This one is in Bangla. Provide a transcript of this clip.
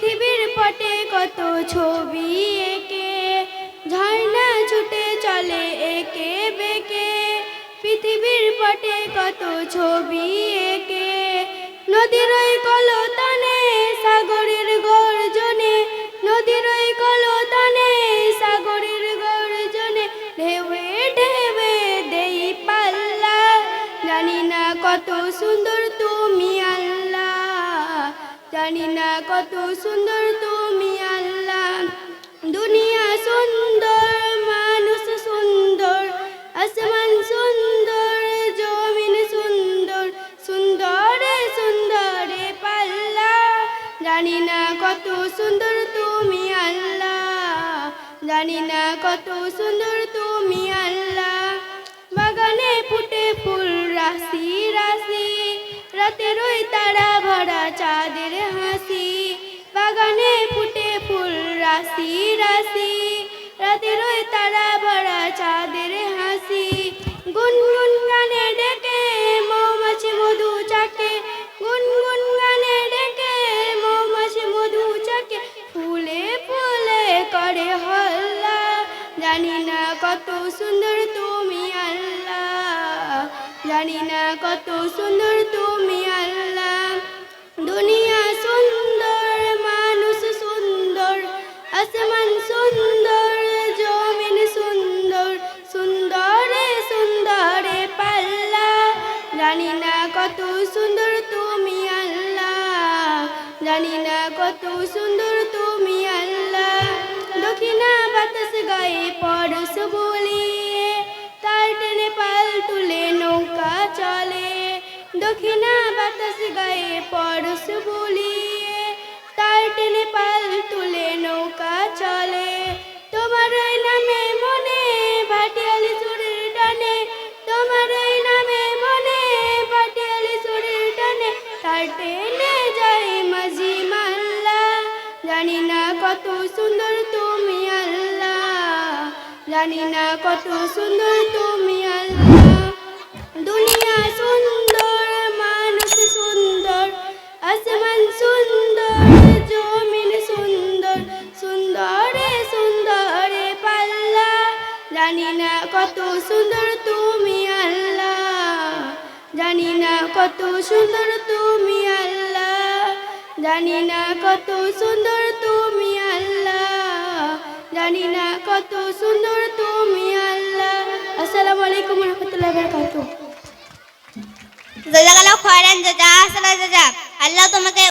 পৃথিবীর পটে কত ছবি একে? ঝর্ণা ছুটে চলে একে বেকে? পৃথিবীর পটে কত ছবি একে? নদীর ওই জানি না কত সুন্দর তুমি আল্লাহ। দুনিয়া সুন্দর, মানুষ সুন্দর, আসমান সুন্দর, জমিন সুন্দর, সুন্দরে সুন্দরে পাল্লা। জানি না কত সুন্দর তুমি আল্লাহ। জানি না কত সুন্দর তুমি আল্লাহ। বাগানে ফুটে ফুল, রাশি রাতের তারা ভরা চাঁদের হাসি। বাগানে ফুটে ফুল, রাশি রাশি। রাতের ওই তারা ভরা চাঁদের হাসি। গুনগুন গানে ডেকে মৌমাছি মধু চাকে। গুনগুন গানে ডেকে মৌমাছি মধু চাকে। ফুলে ফুলে করে হল্লা। জানি না কত সুন্দর আল্লাহ জানি না কত সুন্দর তুমি আল্লাহ। দুনিয়া সুন্দর, মানুষ সুন্দর, আসমান সুন্দর, জমিন সুন্দর, সুন্দরে সুন্দরে পাল্লা। জানি না কত সুন্দর তুমি আল্লাহ। জানি না কত সুন্দর তুমি আল্লাহ। দক্ষিণা বাতাস গায়ে পরশ বলিয়ে দক্ষিণা বাতাস গায়ে পরশ বলিয়ে, তার টেনে পাল তুলে নৌকা চলে। তোমার নামে মনে ভাটিয়ালি সুরের টানে, তোমার নামে মনে ভাটিয়ালি সুরের টানে। তার টেনে যাই মাঝি মাল্লা, জানি না কত সুন্দর তুমি আল্লাহ জানি না কত সুন্দর তুমি আল্লাহ দুনিয়া সুন্দর জানি না কত সুন্দর তুমি আল্লাহ। জানি না কত সুন্দর তুমি আল্লাহ। জানি না কত সুন্দর তুমি আল্লাহ। জানি না কত সুন্দর তুমি আল্লাহ। আসসালামু আলাইকুম রহমতুল্লাহ বারকাতুহ জাজাকাল্লাহ খয়রান জাজা আসসালাম জাজা। আল্লাহ তোমাকে